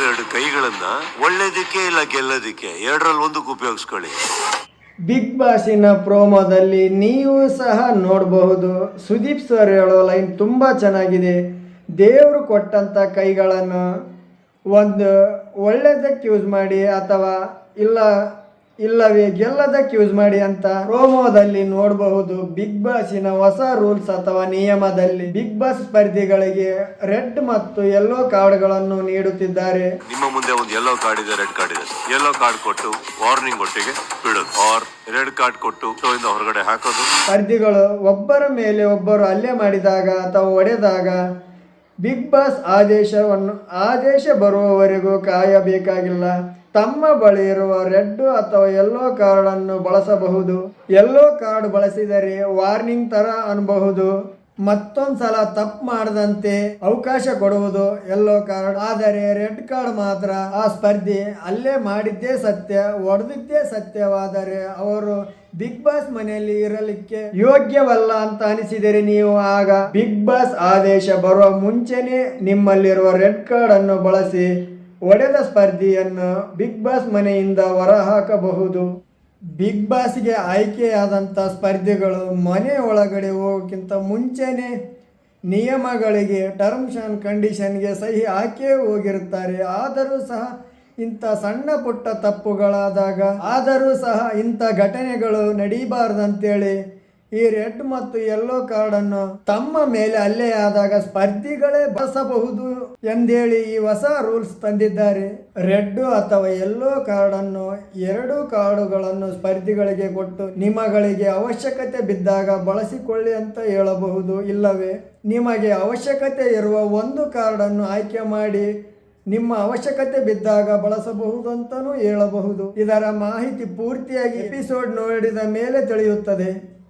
ಎರಡು ಕೈಗಳನ್ನ ಒಳ್ಳೇದಕ್ಕೆ ಇಲ್ಲ ಗೆಲ್ಲೋದಿಕ್ಕೆ ಎರಡರಲ್ಲಿ ಒಂದಕ್ಕೆ ಉಪಯೋಗಿಸ್ಕೊಳ್ಳಿ. ಬಿಗ್ ಬಾಸಿನ ಪ್ರೋಮೋದಲ್ಲಿ ನೀವು ಸಹ ನೋಡಬಹುದು. ಸುದೀಪ್ ಸರ್ ಹೇಳೋ ಲೈನ್ ತುಂಬ ಚೆನ್ನಾಗಿದೆ. ದೇವರು ಕೊಟ್ಟಂಥ ಕೈಗಳನ್ನು ಒಂದು ಒಳ್ಳೆಯದಕ್ಕೆ ಯೂಸ್ ಮಾಡಿ ಅಥವಾ ಇಲ್ಲ ಇಲ್ಲವೇ ಗೆಲ್ಲದಕ್ಕೆ ಯೂಸ್ ಮಾಡಿ ಅಂತ ಪ್ರೋಮೋದಲ್ಲಿ ನೋಡಬಹುದು ಬಿಗ್ ಬಾಸಿನ ಹೊಸ ರೂಲ್ಸ್ ಅಥವಾ ನಿಯಮದಲ್ಲಿ ಬಿಗ್ ಬಾಸ್ ಸ್ಪರ್ಧಿಗಳಿಗೆ ರೆಡ್ ಮತ್ತು ಯೆಲ್ಲೋ ಕಾರ್ಡ್ಗಳನ್ನು ನೀಡುತ್ತಿದ್ದಾರೆ. ನಿಮ್ಮ ಮುಂದೆ ಒಂದು ಯೆಲ್ಲೋ ಕಾರ್ಡ್ ಇದೆ ರೆಡ್ ಕಾರ್ಡ್ ಇದೆ. ಯೆಲ್ಲೋ ಕಾರ್ಡ್ ಕೊಟ್ಟು ವಾರ್ನಿಂಗ್ ಒಟ್ಟಿಗೆ ಬಿಡೋದು ಆರ್ ರೆಡ್ ಕಾರ್ಡ್ ಕೊಟ್ಟು ಹೊರಗಡೆ ಹಾಕೋದು. ಸ್ಪರ್ಧಿಗಳು ಒಬ್ಬರ ಮೇಲೆ ಒಬ್ಬರು ಹಲ್ಲೆ ಮಾಡಿದಾಗ ಅಥವಾ ಒಡೆದಾಗ ಬಿಗ್ ಬಾಸ್ ಆದೇಶವನ್ನು ಆದೇಶ ಬರುವವರೆಗೂ ಕಾಯಬೇಕಾಗಿಲ್ಲ. ತಮ್ಮ ಬಳಿ ಇರುವ ರೆಡ್ ಅಥವಾ ಯೆಲ್ಲೋ ಕಾರ್ಡನ್ನು ಬಳಸಬಹುದು. ಯೆಲ್ಲೋ ಕಾರ್ಡ್ ಬಳಸಿದರೆ ವಾರ್ನಿಂಗ್ ತರ ಅನ್ಬಹುದು. ಮತ್ತೊಂದು ಸಲ ತಪ್ಪು ಮಾಡದಂತೆ ಅವಕಾಶ ಕೊಡುವುದು ಎಲ್ಲೋ ಕಾರ್ಡ್ ಆದರೆ ರೆಡ್ ಕಾರ್ಡ್ ಮಾತ್ರ ಆ ಸ್ಪರ್ಧಿ ಅಲ್ಲೇ ಮಾಡಿದ್ದೇ ಸತ್ಯ ಹೊಡೆದಿದ್ದೇ ಸತ್ಯವಾದರೆ ಅವರು ಬಿಗ್ ಬಾಸ್ ಮನೆಯಲ್ಲಿ ಇರಲಿಕ್ಕೆ ಯೋಗ್ಯವಲ್ಲ ಅಂತ ಅನಿಸಿದರೆ ನೀವು ಆಗ ಬಿಗ್ ಬಾಸ್ ಆದೇಶ ಬರುವ ಮುಂಚೆನೆ ನಿಮ್ಮಲ್ಲಿರುವ ರೆಡ್ ಕಾರ್ಡ್ ಅನ್ನು ಬಳಸಿ ಒಡೆದ ಸ್ಪರ್ಧಿಯನ್ನು ಬಿಗ್ ಬಾಸ್ ಮನೆಯಿಂದ ಹೊರಹಾಕಬಹುದು. ಬಿಗ್ ಬಾಸ್ಗೆ ಆಯ್ಕೆಯಾದಂಥ ಸ್ಪರ್ಧಿಗಳು ಮನೆ ಒಳಗಡೆ ಹೋಗೋಕ್ಕಿಂತ ಮುಂಚೆನೇ ನಿಯಮಗಳಿಗೆ ಟರ್ಮ್ಸ್ ಆ್ಯಂಡ್ ಕಂಡೀಷನ್ಗೆ ಸಹಿ ಹಾಕೇ ಹೋಗಿರುತ್ತಾರೆ. ಆದರೂ ಸಹ ಇಂಥ ಸಣ್ಣ ಪುಟ್ಟ ತಪ್ಪುಗಳಾದಾಗ, ಆದರೂ ಸಹ ಇಂಥ ಘಟನೆಗಳು ನಡೀಬಾರ್ದಂತೇಳಿ ಈ ರೆಡ್ ಮತ್ತು ಯೆಲ್ಲೋ ಕಾರ್ಡನ್ನು ತಮ್ಮ ಮೇಲೆ ಅಲ್ಲೇ ಆದಾಗ ಸ್ಪರ್ಧಿಗಳೇ ಬಳಸಬಹುದು ಎಂದೇಳಿ ಈ ಹೊಸ ರೂಲ್ಸ್ ತಂದಿದ್ದಾರೆ. ರೆಡ್ ಅಥವಾ ಯೆಲ್ಲೋ ಕಾರ್ಡನ್ನು ಎರಡು ಕಾರ್ಡುಗಳನ್ನು ಸ್ಪರ್ಧಿಗಳಿಗೆ ಕೊಟ್ಟು ನಿಮಗಳಿಗೆ ಅವಶ್ಯಕತೆ ಬಿದ್ದಾಗ ಬಳಸಿಕೊಳ್ಳಿ ಅಂತ ಹೇಳಬಹುದು. ಇಲ್ಲವೇ? ನಿಮಗೆ ಅವಶ್ಯಕತೆ ಇರುವ ಒಂದು ಕಾರ್ಡನ್ನು ಆಯ್ಕೆ ಮಾಡಿ ನಿಮ್ಮ ಅವಶ್ಯಕತೆ ಬಿದ್ದಾಗ ಬಳಸಬಹುದು ಅಂತಲೂ ಹೇಳಬಹುದು. ಇದರ ಮಾಹಿತಿ ಪೂರ್ತಿಯಾಗಿ ಎಪಿಸೋಡ್ ನೋಡಿದ ಮೇಲೆ ತಿಳಿಯುತ್ತದೆ.